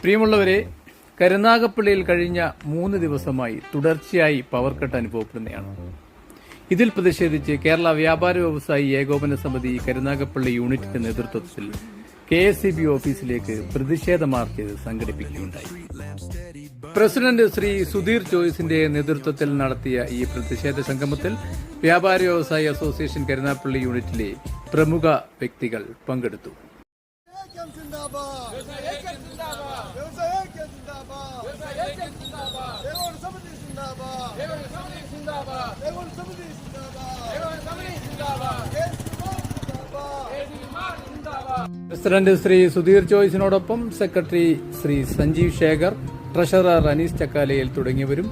പ്രിയമുള്ളവരെ കരുനാഗപ്പള്ളിയിൽ കഴിഞ്ഞ മൂന്ന് ദിവസമായി തുടർച്ചയായി പവർ കട്ട് അനുഭവപ്പെടുന്നതാണ്. ഇതിൽ പ്രതിഷേധിച്ച് കേരള വ്യാപാര വ്യവസായി ഏകോപന സമിതി കരുനാഗപ്പള്ളി യൂണിറ്റിന്റെ നേതൃത്വത്തിൽ കെ എസ് സി ബി ഓഫീസിലേക്ക് പ്രതിഷേധ മാർച്ച് സംഘടിപ്പിക്കുകയുണ്ടായി. പ്രസിഡന്റ് ശ്രീ സുധീർ ജോയിസിന്റെ നേതൃത്വത്തിൽ നടത്തിയ ഈ പ്രതിഷേധ സംഗമത്തിൽ വ്യാപാര വ്യവസായി അസോസിയേഷൻ കരുനാഗപ്പള്ളി യൂണിറ്റിലെ പ്രമുഖ വ്യക്തികൾ പങ്കെടുത്തു. പ്രസിഡന്റ് ശ്രീ സുധീർ ചോയ്സിനോടൊപ്പം സെക്രട്ടറി ശ്രീ സഞ്ജീവ് ശേഖർ ട്രഷറർ അനീസ് ചക്കാലയിൽ തുടങ്ങിയവരും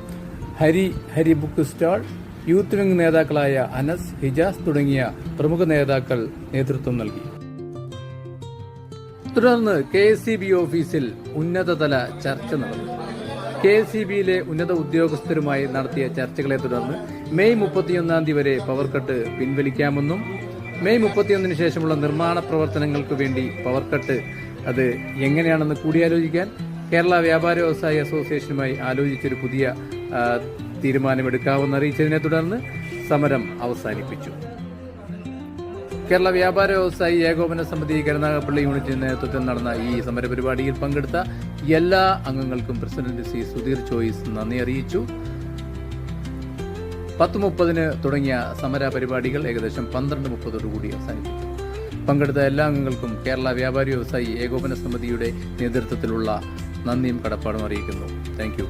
Hari Hari book stall youth wing നേതാക്കളായ അനസ് ഹിജാസ് തുടങ്ങിയ പ്രമുഖ നേതാക്കൾ നേതൃത്വം നൽകി. തുടർന്ന് കെ എസ് സി ബി ഓഫീസിൽ ഉന്നതതല ചർച്ച നടന്നു. കെ എസ് സി ബിയിലെ ഉന്നത ഉദ്യോഗസ്ഥരുമായി നടത്തിയ ചർച്ചകളെ തുടർന്ന് മെയ് മുപ്പത്തിയൊന്നാം തീയതി വരെ പവർ കട്ട് പിൻവലിക്കാമെന്നും മെയ് മുപ്പത്തിയൊന്നിന് ശേഷമുള്ള നിർമ്മാണ പ്രവർത്തനങ്ങൾക്ക് വേണ്ടി പവർ കട്ട് അത് എങ്ങനെയാണെന്ന് കൂടിയാലോചിക്കാൻ കേരള വ്യാപാര വ്യവസായ അസോസിയേഷനുമായി ആലോചിച്ചൊരു പുതിയ തീരുമാനമെടുക്കാമെന്ന് അറിയിച്ചതിനെ തുടർന്ന് സമരം അവസാനിപ്പിച്ചു. കേരള വ്യാപാര വ്യവസായി ഏകോപന സമിതി കരുനാഗപ്പള്ളി യൂണിറ്റിന്റെ നേതൃത്വത്തിൽ നടന്ന ഈ സമരപരിപാടിയിൽ പങ്കെടുത്ത എല്ലാ അംഗങ്ങൾക്കും പ്രസിഡന്റ് സി സുധീർ ചോയ്സ് നന്ദി അറിയിച്ചു. പത്ത് മുപ്പതിന് തുടങ്ങിയ സമര പരിപാടികൾ ഏകദേശം പന്ത്രണ്ട് മുപ്പതോടുകൂടി അവസാനിപ്പിച്ചു പങ്കെടുത്ത എല്ലാ അംഗങ്ങൾക്കും കേരള വ്യാപാരി വ്യവസായി ഏകോപന സമിതിയുടെ നേതൃത്വത്തിലുള്ള നന്ദിയും കടപ്പാടും അറിയിക്കുന്നു. താങ്ക്